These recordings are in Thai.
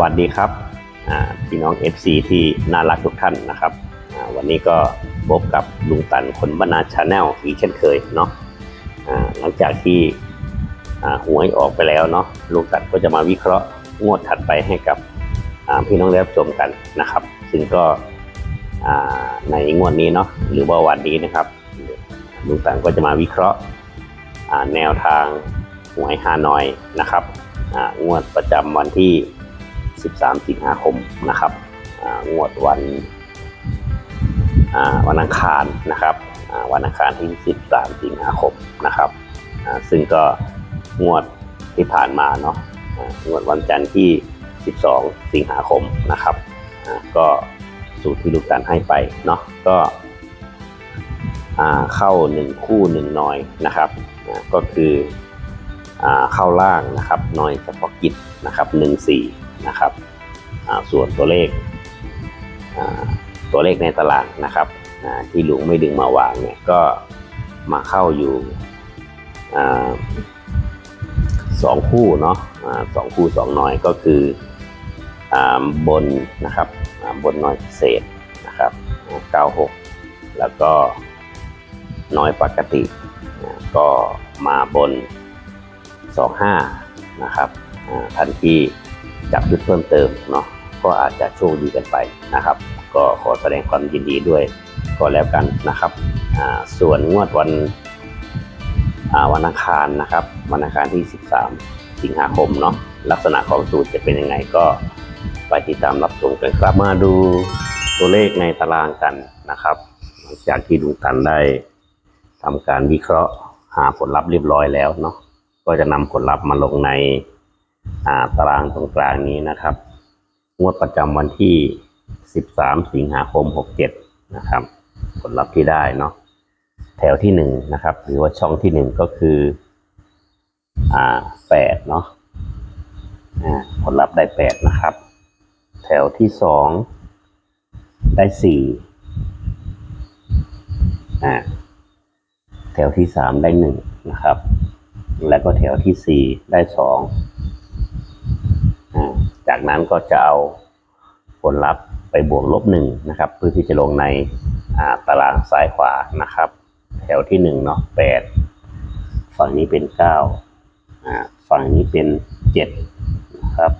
วัสดีครับพี่น้อง FC ที่น่ารักทุกท่านนะครับ วันนี้ก็พบกับลุงตันคนบรรณาชาแนลอีกเช่นเคยเนาะหลังจากที่หวยออกไปแล้วเนาะลุงตันก็จะมาวิเคราะห์งวดถัดไปให้กับพี่น้องได้รับชมกันนะครับ ซึ่งก็ในงวดนี้เนาะหรือว่าวันนี้นะครับลุงตันก็จะมาวิเคราะห์แนวทางหวยฮานอยนะครับงวดประจำวันที่ 13 สิงหาคมนะครับงวดวันวันอังคารนะครับวันอังคารที่ 13 สิงหาคมนะครับซึ่งก็งวดที่ผ่านมาเนาะงวดวันจันทร์ที่ 12 สิงหาคมนะครับก็สูตรที่ลูกตันให้ไปเนาะก็อ่าเข้า 1 คู่ 1 น้อยนะครับก็คือเข้าล่างนะครับน้อยเฉพาะกิจนะครับ14 นะครับส่วนตัวเลขตัวเลขในตารางนะครับที่ลุงไม่ดึงมาวางเนี่ยก็มาเข้าอยู่อสองคู่เนาะอ่าสองคู่สองหน้อยก็คืออาบนนะครับบนน้อยพิเศษนะครับ 96 แล้วก็น้อยปกติก็มาบน 25 นะครับทันที่ จับจุดเพิ่มเติมเนาะก็อาจจะโชคดีกันไปนะครับ ก็ขอแสดงความยินดีด้วยก็แล้วกันนะครับส่วนงวดวันวันอังคารนะครับ วันอังคารที่ 13 สิงหาคมเนาะลักษณะของสูตรจะเป็นยังไงก็ไปติดตามรับชมกันครับมาดูตัวเลขในตารางกันนะครับหลังจากที่ลุงตันได้ทำการวิเคราะห์หาผลลัพธ์เรียบร้อยแล้วเนาะก็จะนำผลลัพธ์มาลงใน อ่าตารางตรงกลางนี้นะครับ งวดประจำวันที่ 13 สิงหาคม 67 นะครับ ผลลัพธ์ที่ได้เนาะแถวที่หนึ่งนะครับ หรือว่าช่องที่หนึ่งก็คืออ่าแปดเนาะอ่าผลลัพธ์ได้แปดนะครับ แถวที่สองได้สี่อ่าแถวที่สามได้หนึ่งนะครับ แล้วก็แถวที่สี่ได้สอง จากนั้นก็จะเอาผลลัพธ์ไปบวกลบหนึ่งนะครับ เพื่อที่จะลงในาตารางซ้ายขวานะครับ แถวที่หนึ่งเนาะแปดฝั่งนี้เป็นเก้าอ่าฝั่งนี้เป็นเจ็ดนะครับ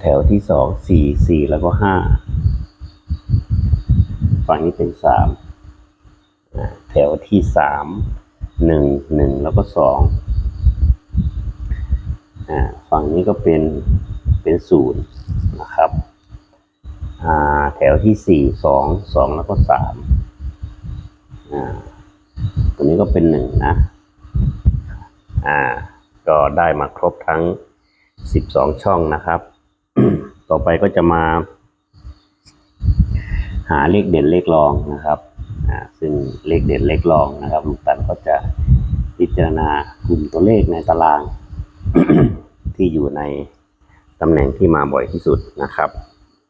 แถวที่สองสี่สี่แล้วก็ห้าฝั่งนี้เป็นสามแถวที่สามหนึ่งหนึ่งแล้วก็สอง ฝั่งนี้ก็เป็นเป็นศูนย์นะครับแถวที่สี่สองสองแล้วก็สามตัวนี้ก็เป็นหนึ่งนะอ่าก็ได้มาครบทั้งสิบสองช่องนะครับ ต่อไปก็จะมา หาเลขเด่นเลขรองนะครับอ่าซึ่งเลขเด่นเลขรองนะครับลูกตันก็จะพิจารณากลุ่มตัวเลขในตาราง ที่อยู่ในตำแหน่งที่มาบ่อยที่สุดนะครับ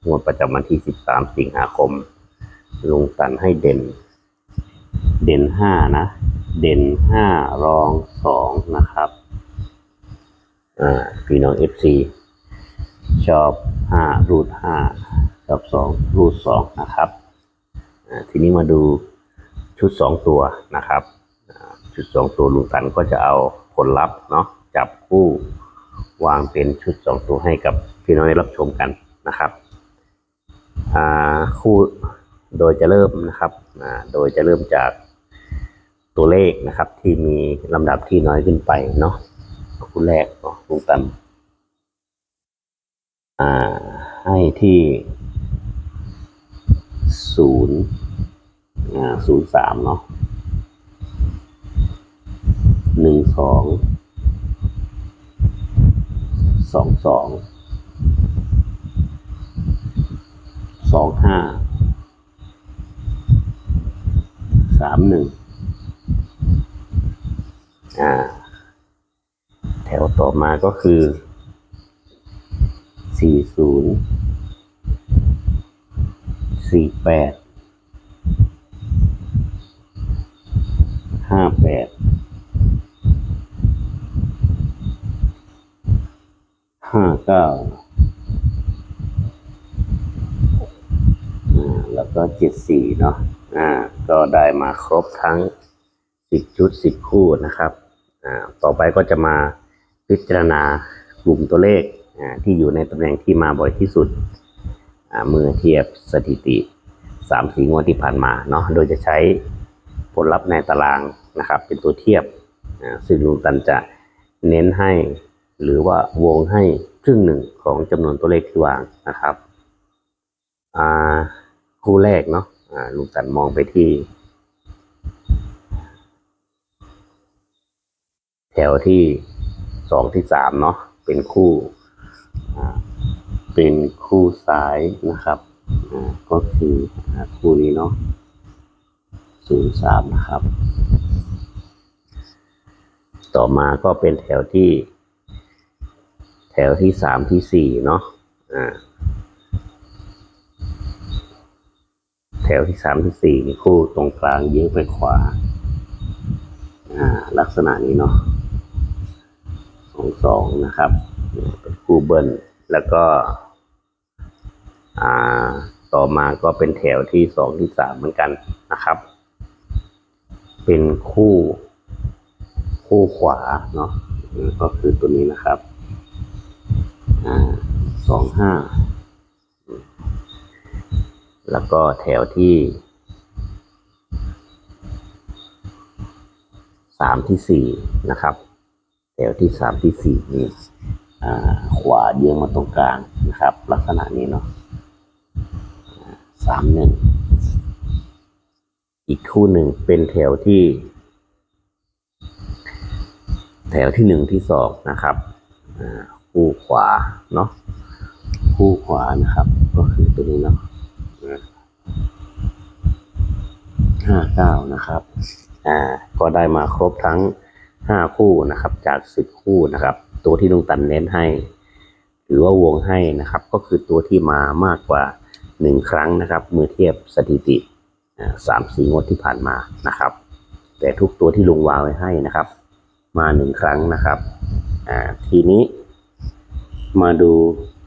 งวดประจำวันที่ 13 สิงหาคม ลุงตันให้เด่น เด่น 5 นะ เด่น 5 รอง 2 นะครับ อ่า พี่น้อง FC ชอบ 5 รูด5ชอบ 2 รูด2นะครับ อ่า ทีนี้มาดูชุด 2 ตัวนะครับ ชุด 2 ตัวลุงตันก็จะเอาผลลัพธ์เนาะ จับคู่วางเป็นชุดสองตัวให้กับพี่น้องได้รับชมกันนะครับคู่โดยจะเริ่มนะครับโดยจะเริ่มจากตัวเลขนะครับ ที่มีลำดับที่น้อยขึ้นไปเนาะคู่แรกเนาะลุงตันอ่าให้ที่ศูนย์ศูนย์สามเนาะหนึ่งสอง สองสองสองห้าสามหนึ่งอ่า แถวต่อมาก็คือสี่ศูนย์สี่แปดห้าแปด ห้าเก้าอ่าแล้วก็เจ็ดสี่เนาะอ่า ก็ได้มาครบทั้งสิบชุดสิบคู่นะครับ อ่า ต่อไปก็จะมาพิจารณากลุ่มตัวเลขอ่าที่อยู่ในตำแหน่งที่มาบ่อยที่สุด อ่าเมื่อเทียบสถิติสามสี่งวดที่ผ่านมาเนาะ โดยจะใช้ผลลัพธ์ในตารางนะครับ เป็นตัวเทียบ อ่าซึ่งลุงตันจะเน้นให้ หรือว่าวงให้ครึ่งหนึ่งของจำนวนตัวเลขที่วางนะครับคู่แรกเนาะลุงตันมองไปที่ แถวที่สองที่สามเนาะเป็นคู่เป็นคู่ซ้ายนะครับก็คืออคู่นี้เนาะศูนย์สามนะครับ ต่อมาก็เป็นแถวที่ แถวที่สามที่สี่เนาะอ่าแถวที่สามที่สี่คู่ตรงกลางยอะไปขวาอ่าลักษณะนี้เนาะสองสองนะครับเป็นคู่เบิ้ลแล้วก็อ่าต่อมาก็เป็นแถวที่สองที่สามเหมือนกันนะครับ เป็นคู่ คู่ขวาเนาะก็คือตัวนี้นะครับ สองห้า แล้วก็แถวที่สามที่สี่นะครับ แถวที่สามที่สี่นี่ขวาเยื้องมาตรงกลางนะครับ ลักษณะนี้เนาะสามหนึ่งอีกคู่หนึ่งเป็นแถวที่ แถวที่หนึ่งที่สองนะครับ คู่ขวาเนาะคู่ขวานะครับ ก็คือตัวนี้เนาะห้าเก้านะครับ อ่า ก็ได้มาครบทั้งห้าคู่นะครับ จากสิบคู่นะครับ ตัวที่ลุงตันเน้นให้ หรือว่าวงให้นะครับ ก็คือตัวที่มามากกว่าหนึ่งครั้งนะครับ เมื่อเทียบสถิติอ่าสามสี่งวดที่ผ่านมานะครับ แต่ทุกตัวที่ลุงวางไว้ให้นะครับ มาหนึ่งครั้งนะครับ อ่า ทีนี้ มาดู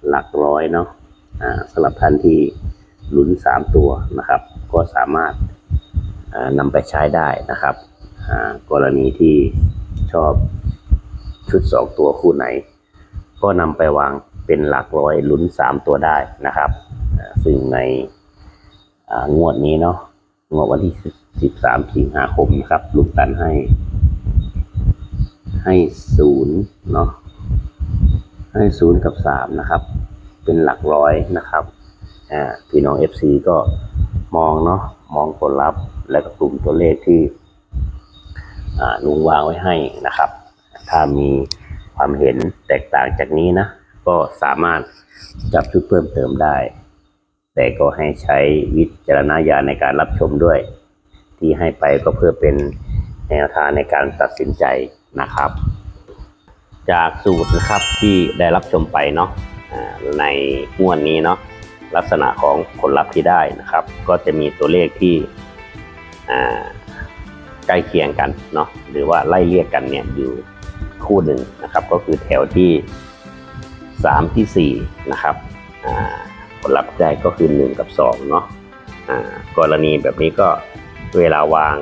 หลักร้อยเนาะอ่าสำหรับท่านที่ลุ้นสามตัวนะครับ ก็สามารถอ่านำไปใช้ได้นะครับอ่ากรณีที่ชอบชุดสองตัวคู่ไหน ก็นำไปวางเป็นหลักร้อยลุ้นสามตัวได้นะครับ ซึ่งในงวดนี้เนาะงวดวันที่สิบสามสิงหาคมนะครับลุงตันให้ให้ศูนย์เนาะ ให้ศูนย์กับสามนะครับ เป็นหลักร้อยนะครับอ่าพี่น้อง FC ก็มองเนาะมองผลลัพธ์และก็กลุ่มตัวเลขที่ลุงวางไว้ให้นะครับ ถ้ามีความเห็นแตกต่างจากนี้นะ ก็สามารถจับชุดเพิ่มเติมได้ แต่ก็ให้ใช้วิจารณญาณในการรับชมด้วย ที่ให้ไปก็เพื่อเป็นแนวทางในการตัดสินใจนะครับ จากสูตรนะครับที่ได้รับชมไปเนาะในงวดนี้เนาะลักษณะของผลลัพธ์ที่ได้นะครับ ก็จะมีตัวเลขที่ใกล้เคียงกันเนาะหรือว่าไล่เรียกกันเนี่ยอยู่คู่หนึ่งนะครับ ก็คือแถวที่สามที่สี่นะครับผลลัพธ์ได้ก็คือหนึ่งกับสองเนาะกรณีแบบนี้ก็เวลาวาง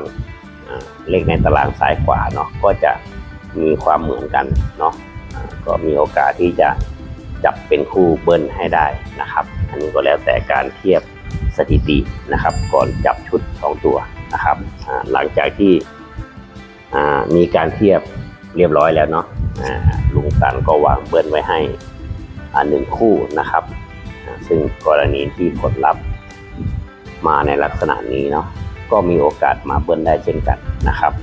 เลขในตารางซ้ายขวาเนาะก็จะ มีความเหมือนกันเนาะก็มีโอกาสที่จะจับเป็นคู่เบิ้ลให้ได้นะครับ อันนี้ก็แล้วแต่การเทียบสถิตินะครับ ก่อนจับชุดสองตัวนะครับหลังจากที่มีการเทียบเรียบร้อยแล้วเนาะลุงตันก็วางเบิ้ลไว้ให้อ่าหนึ่งคู่นะครับ ซึ่งกรณีที่ผลลัพธ์มาในลักษณะนี้เนาะก็มีโอกาสมาเบิ้ลได้เช่นกันนะครับ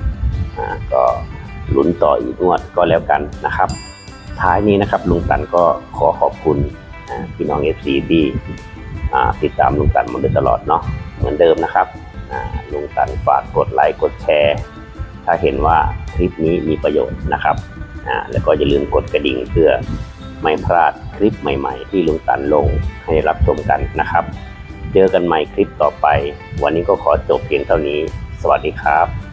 ก็ ลุ้นต่ออีกงวดก็แล้วกันนะครับ ท้ายนี้นะครับลุงตันก็ขอขอบคุณพี่น้อง FC ที่อ่ติดตามลุงตันมาโดยตลอดเนาะเหมือนเดิมนะครับลุงตันฝากกดไลค์กดแชร์ ถ้าเห็นว่าคลิปนี้มีประโยชน์นะครับแล้วก็อย่าลืมกดกระดิ่งเพื่อไม่พลาดคลิปใหม่ ๆ ที่ลุงตันลงให้รับชมกันนะครับ เจอกันใหม่คลิปต่อไป วันนี้ก็ขอจบเพียงเท่านี้ สวัสดีครับ